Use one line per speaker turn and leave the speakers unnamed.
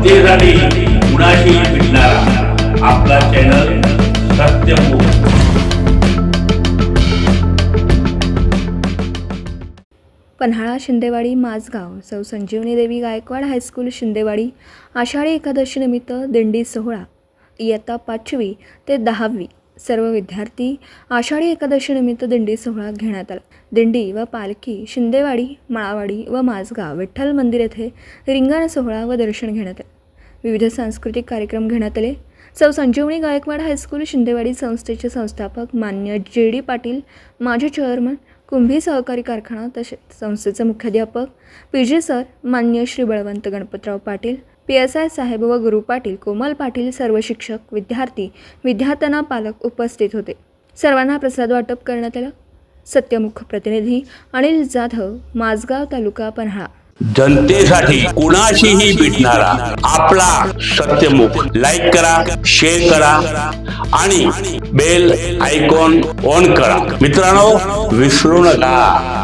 जनतेसाठी कुणाशी भेटणारा आपला channel Satyamukh
Panhala Shindewadi Mazgaon Sau Sanjivani Devi Gaikwad high school Shindewadi Ashadhi एकादशीनिमित्त दिंडी सोहळा. इयत्ता पाचवी ते दहावी. सर्व विद्यार्थी आषाढी एकादशीनिमित्त दिंडी सोहळा घेण्यात आला. दिंडी व पालखी शिंदेवाडी माळावाडी व माझगाव विठ्ठल मंदिर येथे रिंगण सोहळा व दर्शन घेण्यात आले. विविध सांस्कृतिक कार्यक्रम घेण्यात आले. सौ संजीवनी गायकवाड हायस्कूल शिंदेवाडी संस्थेचे संस्थापक मान्य जे डी पाटील माजी चेअरमन कुंभी सहकारी कारखाना तसेच संस्थेचे मुख्याध्यापक पी जी सर मान्य Shri Balwant Ganpatrao Patil P S I साहेब व गुरु पाटील कोमल पाटील सर्व शिक्षक विद्यार्थी विद्यार्थ्यांना पालक उपस्थित होते. सर्वांना प्रसाद वाटप करण्यात आलं. सत्यमुख प्रतिनिधी अनिल जाधव माझगाव तालुका पन्हाळा.
जनतेसाठी कुणाशीही भेटणारा आपला सत्यमुख. लाईक करा शेअर करा आणि बेल आयकॉन ऑन करा. मित्रांनो विसरू नका.